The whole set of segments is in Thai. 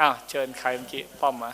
อ้าวเชิญใครเมื่อกี้ป้อมมา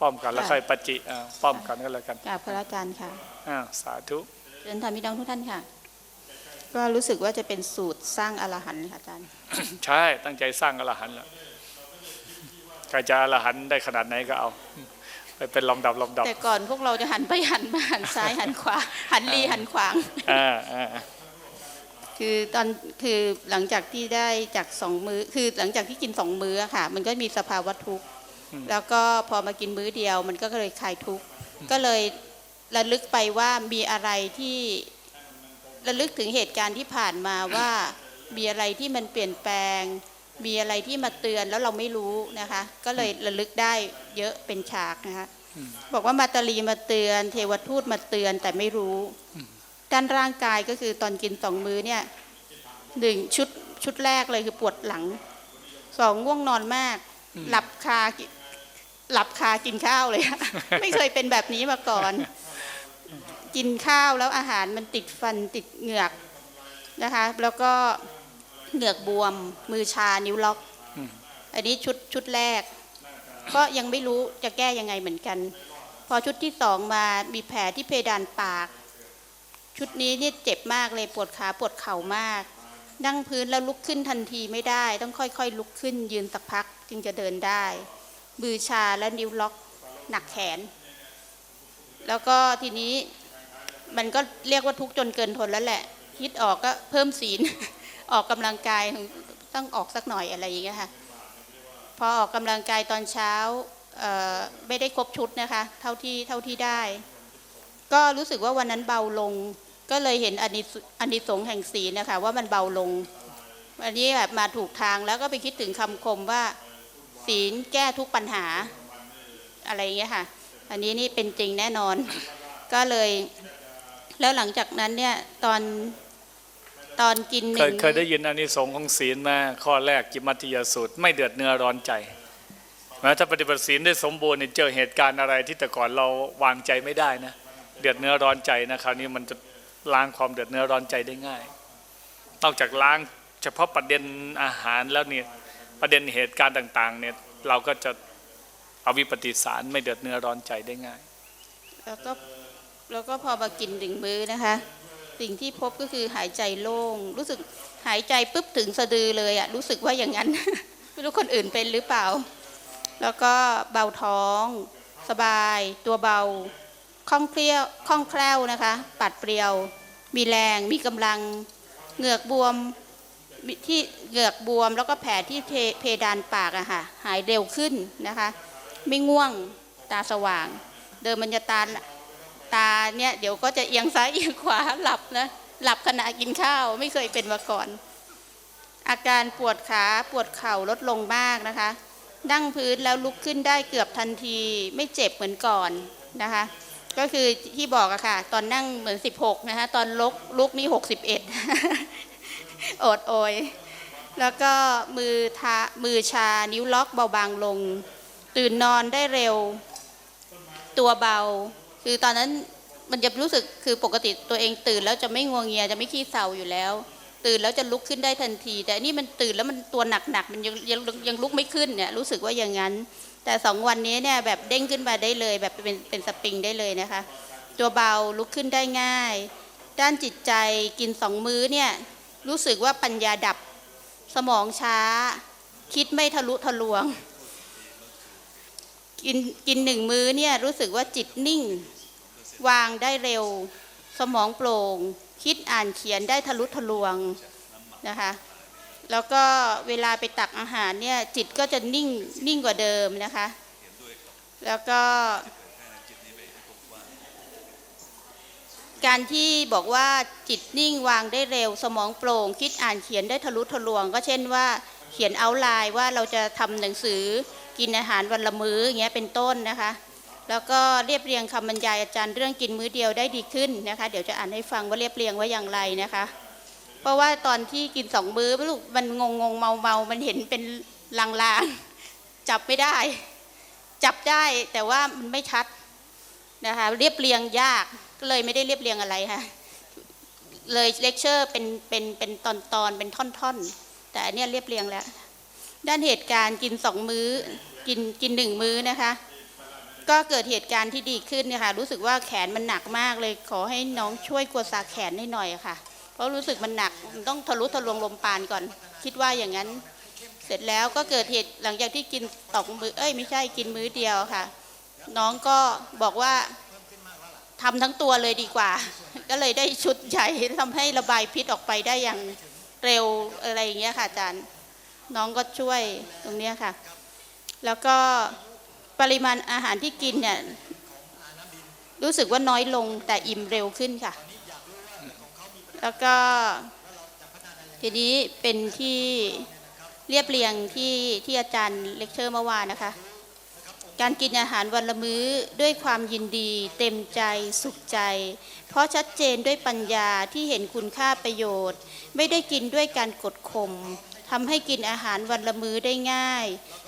ป้อมกันแล้วค่ะค่อยปจิอ่าป้อมกันก็แล้วกันกราบพระอาจารย์ค่ะอ้าวสาธุเรียนธรรมพี่น้องทุกท่านค่ะ ก็รู้สึกว่าจะเป็นสูตรสร้างอรหันต์ค่ะอาจารย์ใช่ตั้งใจสร้างอรหันต์แล้วใครจะอรหันต์ได้ขนาดไหนก็เอาไปเป็นลำดับลำดับแต่ก่อนพวกเราจะหันไปหันมาหันซ้ายหันขวาหันรีหันขวางอ่าอ่าอ่า คือตอนคือหลังจากที่ได้จากสองมือ้อคือหลังจากที่กินสองมื้ออะค่ะ มันก็มีสภาวะทุกข์แล้วก็พอมากินมื้อเดียว มันก็เลยคลายทุกข์ก็เลยระลึกไปว่ามีอะไรที่ระลึกถึงเหตุการณ์ที่ผ่านมาว่ามีอะไรที่มันเปลี่ยนแปลง มีอะไรที่มาเตือนแล้วเราไม่รู้นะคะ ก็เลยระลึกได้เยอะเป็นฉากนะคะบอกว่ามาตาลีมาเตือน เทวทูตมาเตือนแต่ไม่รู้ ด้านร่างกายก็คือตอนกินสองมื้อเนี่ยหนึ่งชุดชุดแรกเลยคือปวดหลังสองง่วงนอนมาก หลับคากิหลับคากินข้าวเลยค่ะไม่เคยเป็นแบบนี้มาก่อน กินข้าวแล้วอาหารมันติดฟันติดเหงือกนะคะ แล้วก็เหงือกบวม มือชานิ้วล็อก อันนี้ชุดชุดแรก ก็ยังไม่รู้จะแก้ยังไงเหมือนกัน พอชุดที่สองมามีแผลที่เพดานปาก ชุดนี้เนี่ยเจ็บมากเลยปวดขาปวดเข่ามาก นั่งพื้นแล้วลุกขึ้นทันทีไม่ได้ ต้องค่อยๆ ลุกขึ้นยืนสักพักจึงจะเดินได้มือชาและนิ้วล็อกหนักแขน แล้วก็ทีนี้มันก็เรียกว่าทุกข์จนเกินทนแล้วแหละคิดออกก็เพิ่มศีลออกกำลังกายต้องออกสักหน่อยอะไรอย่างเงี้ยค่ะพอออกกำลังกายตอนเช้าไม่ได้ครบชุดนะคะ เท่าที่เท่าที่ได้ ก็รู้สึกว่าวันนั้นเบาลง ก็เลยเห็นอานิสอนิสงส์แห่งศีลนะคะว่ามันเบาลงวันนี้แบบมาถูกทางแล้วก็ไปคิดถึงคำคมว่า ศีลแก้ทุกปัญหาอะไรอย่างเงี้ยค่ะ อันนี้นี่เป็นจริงแน่นอน ก็เลย แล้วหลังจากนั้นเนี่ยตอนตอนกินหเนึ่งเคยได้ยินอานิสงส์ของศีลมาข้อแรกกิมมัติยสูตร ไม่เดือดเนื้อร้อนใจแม้ถ้าปฏิบัติศีลได้สมบูรณ์เนี่ยเจอเหตุการณ์อะไรที่แต่ก่อนเราวางใจไม่ได้นะ เดือดเนื้อร้อนใจนะคราวนี้มันจะล้างความเดือดเนื้อร้อนใจได้ง่าย นอกจากล้างเฉพาะประเด็นอาหารแล้วเนี่ยประเด็นเหตุการณ์ต่างๆเนี่ยเราก็จะเอาวิปฏิสารไม่เดือดเนื้อร้อนใจได้ง่าย แล้วก็แล้วก็พอมากินหนึ่งมือนะคะ สิ่งที่พบก็คือหายใจโล่ง รู้สึกหายใจปุ๊บถึงสะดือเลยอะรู้สึกว่าอย่างนั้น ไม่รู้คนอื่นเป็นหรือเปล่า แล้วก็เบาท้อง สบาย ตัวเบา คล่องเคลี้ยวคล่องแคล่วนะคะ ปัดเปรียว มีแรง มีกำลัง เหงือกบวมที่เหงือกบวม แล้วก็แผลที่เพเพดานปากอะค่ะหายเร็วขึ้นนะคะ ไม่ง่วงตาสว่าง เดิมมันจะตาตาเนี่ยเดี๋ยวก็จะเอียงซ้ายเอียงขวาหลับนะหลับขณะกินข้าวไม่เคยเป็นมาก่อน อาการปวดขาปวดเข่าลดลงมากนะคะ นั่งพื้นแล้วลุกขึ้นได้เกือบทันที ไม่เจ็บเหมือนก่อนนะคะ ก็คือที่บอกอะค่ะ ตอนนั่งเหมือน 16 นะคะ ตอนลุกลุกนี่ 61 โอดโอย แล้วก็มือทามือชานิ้วล็อกเบาบางลง ตื่นนอนได้เร็ว ตัวเบา คือตอนนั้นมันจะรู้สึกคือปกติตัวเองตื่นแล้วจะไม่งวงเงียจะไม่ขี้เศร้าอยู่แล้ว ตื่นแล้วจะลุกขึ้นได้ทันที แต่อันนี่มันตื่นแล้วมันตัวหนักๆมันยังยังยังลุกไม่ขึ้นเนี่ยรู้สึกว่าอย่างนั้น แต่สองวันนี้เนี่ยแบบเด้งขึ้นมาได้เลย แบบเป็นเป็นสปริงได้เลยนะคะ ตัวเบาลุกขึ้นได้ง่าย ด้านจิตใจกินสองมื้อเนี่ยรู้สึกว่าปัญญาดับสมองช้า คิดไม่ทะลุทะลวง กินกินหนึ่งมื้อเนี่ยรู้สึกว่าจิตนิ่ง วางได้เร็ว สมองโปร่ง คิดอ่านเขียนได้ทะลุทะลวงนะคะ แล้วก็เวลาไปตักอาหารเนี่ยจิตก็จะนิ่งนิ่งกว่าเดิมนะคะ แล้วก็ การที่บอกว่าจิตนิ่งวางได้เร็ว สมองโปร่ง คิดอ่านเขียนได้ทะลุทะลวง ก็เช่นว่าเขียนเอาไลน์ว่าเราจะทำหนังสือกินอาหารวันละมื้ออย่างเงี้ยเป็นต้นนะคะ แล้วก็เรียบเรียงคำบรรยายอาจารย์เรื่องกินมื้อเดียวได้ดีขึ้นนะคะ เดี๋ยวจะอ่านให้ฟังว่าเรียบเรียงว่าอย่างไรนะคะ เพราะว่าตอนที่กินสองมื้อไม่รู้มันงงงเมาเมามันเห็นเป็นลางๆจับไม่ได้ จับได้แต่ว่ามันไม่ชัดนะคะเรียบเรียงยากก็เลยไม่ได้เรียบเรียงอะไรค่ะเลยเลคเชอร์เป็นเป็นเป็นตอนตอนเป็นท่อนๆ แต่อันเนี้ยเรียบเรียงแล้ว ด้านเหตุการณ์กินสองมื้อกินกินหนึ่งมื้อนะคะ ก็เกิดเหตุการณ์ที่ดีขึ้นนี่ยค่ะรู้สึกว่าแขนมันหนักมากเลยขอให้น้องช่วยกวดสาแขนให้หน่อยะค่ะ เพราะรู้สึกมันหนักมันต้องทะลุทะลวงลมปานก่อน คิดว่าอย่างนั้น เสร็จแล้วก็เกิดเหตุหลังจากที่กินสองมื้อเอ้ยไม่ใช่กินมื้อเดียวค่ะ น้องก็บอกว่าทำทั้งตัวเลยดีกว่า ก็เลยได้ชุดใหญ่ทำให้ระบายพิษออกไปได้อย่างเร็วอะไรอย่างเงี้ยค่ะอาจารย์ น้องก็ช่วยตรงเนี้ยค่ะ แล้วก็ปริมาณอาหารที่กินเนี่ยรู้สึกว่าน้อยลงแต่อิ่มเร็วขึ้นค่ะ แล้วก็ทีนี้เป็นที่เรียบเรียงที่ที่อาจารย์เลคเชอร์เมื่อวานนะคะ การกินอาหารวันละมื้อด้วยความยินดี เต็มใจสุขใจ เพราะชัดเจนด้วยปัญญาที่เห็นคุณค่าประโยชน์ ไม่ได้กินด้วยการกดข่มทำให้กินอาหารวันละมื้อได้ง่าย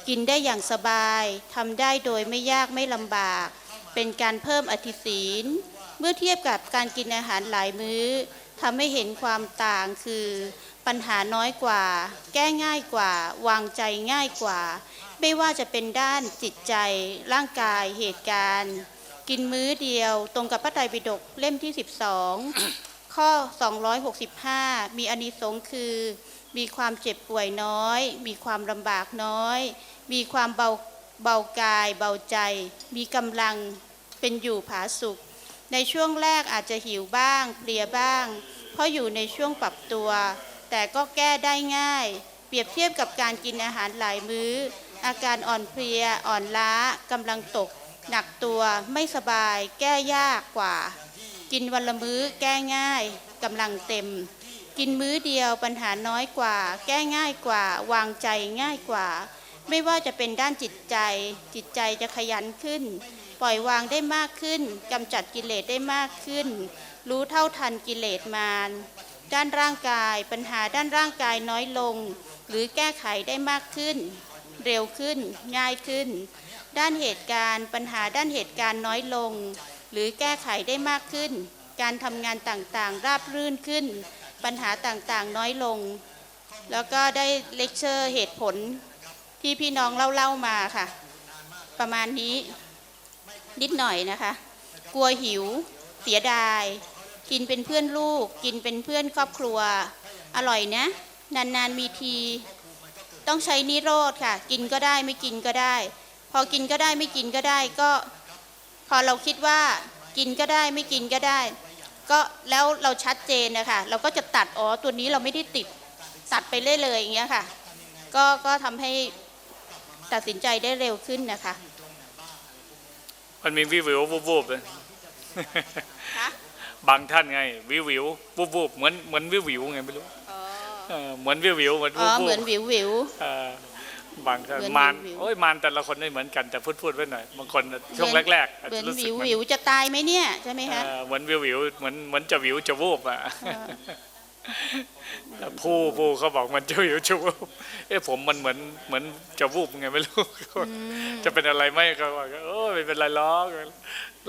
กินได้อย่างสบายทำได้โดยไม่ยากไม่ลำบาก เป็นการเพิ่มอธิศีล เมื่อเทียบกับการกินอาหารหลายมื้อ ทำให้เห็นความต่างคือปัญหาน้อยกว่า แก้ง่ายกว่า วางใจง่ายกว่า ไม่ว่าจะเป็นด้านจิตใจ ร่างกายเหตุการณ์ กินมื้อเดียว ตรงกับพระไตรปิฎกเล่มที่ 12 ข้อ 265 มีอานิสงส์คือ มีความเจ็บป่วยน้อย มีความลำบากน้อย มีความเบาเบากายเบาใจ มีกำลังเป็นอยู่ผาสุข ในช่วงแรกอาจจะหิวบ้างเพลียบ้าง เพราะอยู่ในช่วงปรับตัว แต่ก็แก้ได้ง่าย เปรียบเทียบกับการกินอาหารหลายมื้อ อาการอ่อนเพลีย อ่อนล้ากำลังตก หนักตัวไม่สบาย แก้ยากกว่า กินวันละมื้อแก้ง่ายกำลังเต็ม กินมื้อเดียวปัญหาน้อยกว่า แก้ง่ายกว่า วางใจง่ายกว่า ไม่ว่าจะเป็นด้านจิตใจ จิตใจจะขยันขึ้น ปล่อยวางได้มากขึ้นกำจัดกิเลสได้มากขึ้น รู้เท่าทันกิเลสมารด้านร่างกายปัญหาด้านร่างกายน้อยลง หรือแก้ไขได้มากขึ้น เร็วขึ้นง่ายขึ้น ด้านเหตุการณ์ปัญหาด้านเหตุการณ์น้อยลง หรือแก้ไขได้มากขึ้น การทำงานต่างๆ ราบรื่นขึ้น ปัญหาต่างๆ น้อยลง แล้วก็ได้เลคเชอร์เหตุผล ที่พี่น้องเล่าๆมาค่ะ ประมาณนี้นิดหน่อยนะคะ กลัวหิว เสียดาย กินเป็นเพื่อนลูก กินเป็นเพื่อนครอบครัว อร่อยนะ นานๆมีที ต้องใช้นิโรธค่ะ กินก็ได้ไม่กินก็ได้ พอกินก็ได้ไม่กินก็ได้ก็ พอเราคิดว่ากินก็ได้ไม่กินก็ได้ ก็แล้วเราชัดเจนนะคะเราก็จะตัดอ๋อตัวนี้เราไม่ได้ติดตัดไปเรื่อยๆอย่างเงี้ยค่ะ ก็ก็ทำให้ ตัดสินใจได้เร็วขึ้นนะคะ มันมีวิววิววูบวูบเลยคะบางท่านไง วิววิววูบวูบเหมือนเหมือนวิววิวไงไม่รู้อ๋อเออเหมือนวิววิวเหมือนอ๋วูอบวูเหมือนบวิววิวเออบางท่านเหมือนมารวิวๆโอ้ยมารแต่ละคนไม่เหมือนกันแต่พูดพูดไว้หน่อยบางคนช่วงแรกๆอาจเหมือจะนรู้สึกวิวเหมือนวิวจะตายไหมเนี่ยใช่ไหมคะเออเหมือนวิววิวเหมือนเหมือนจะวิวจะวูบอะเออแต่ ผู้ผู้เขาบอกมันจะวิวจะวูบเอ้ผมมันเหมือนเหมือนจะวูบไงไม่รู้จะเป็นอะไรไหมเขาบอกโอ้ยไม่เป็นไรหรอก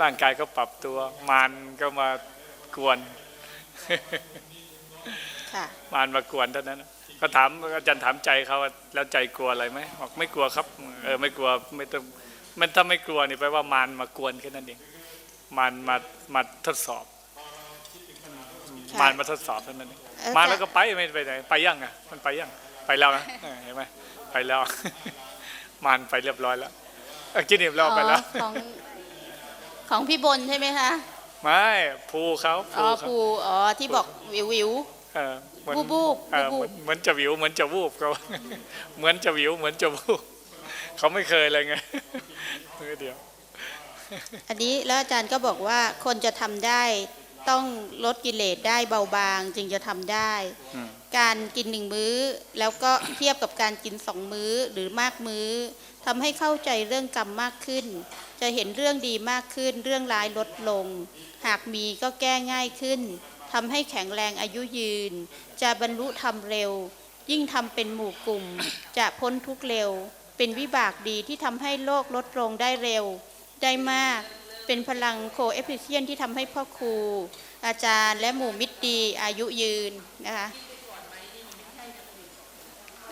ร่างกายก็ปรับตัวมารก็มากวนค่ะมารมากวนเท่านั้นนะก็ถามอาจารย์ถามใจเขาว่าแล้วใจกลัวอะไรไหมบอกไม่กลัวครับ เออไม่กลัวไม่ต้องมันถ้าไม่กลัวนี่แปลว่ามารมากวนแค่นั้นเองมารมามาทดสอบ ค่ะมารมาทดสอบเท่านั้นเองเออมาจะแล้วก็ไปไม่ไปไหนไปยังอะมันไปยังไปแล้วนะเออเห็นไหมไปแล้ว มารไปเรียบร้อยแล้วเออกินอิ่มแล้วไปแล้ว อ๋อของของพี่บนใช่ไหมคะไม่ภูเขาอ๋ภูอเขา ภูอ๋อที่บอกวิววิว เออเหมือนวูบๆเออวูเหบมือนเหมือนจะวิวเหมือนจะวูบเขา เหมือนจะวิวเหมือนจะวูบเขาไม่เคยเลยไง มือเดียว อันนี้แล้วอาจารย์ก็บอกว่าคนจะทำได้ ต้องลดกิเลสได้เบาบางจึงจะทำได้อืมการกินหนึ่งมื้อ แล้วก็เทียบกับการกินสองมื้อหรือมากมื้อทำให้เข้าใจเรื่องกรรมมากขึ้น จะเห็นเรื่องดีมากขึ้น เรื่องร้ายลดลง หากมีก็แก้ง่ายขึ้นทำให้แข็งแรงอายุยืน จะบรรลุธรรมเร็ว ยิ่งทำเป็นหมู่กลุ่ม จะพ้นทุกข์เร็ว เป็นวิบากดีที่ทำให้โลกลดลงได้เร็ว ได้มาก เป็นพลังโคเอฟฟิเชียนที่ทำให้พ่อครู อาจารย์และหมู่มิตรดีอายุยืนนะคะ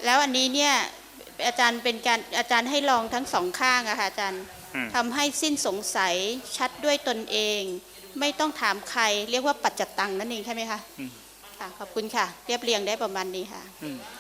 แล้วอันนี้เนี่ยอาจารย์เป็นการอาจารย์ให้ลองทั้งสองข้างอะค่ะอาจารย์อืมทำให้สิ้นสงสัยชัดด้วยตนเอง ไม่ต้องถามใครเรียกว่าปัจจตังนั่นเองใช่ไหมคะค่ะขอบคุณค่ะ เรียบเรียงได้ประมาณนี้ค่ะอืม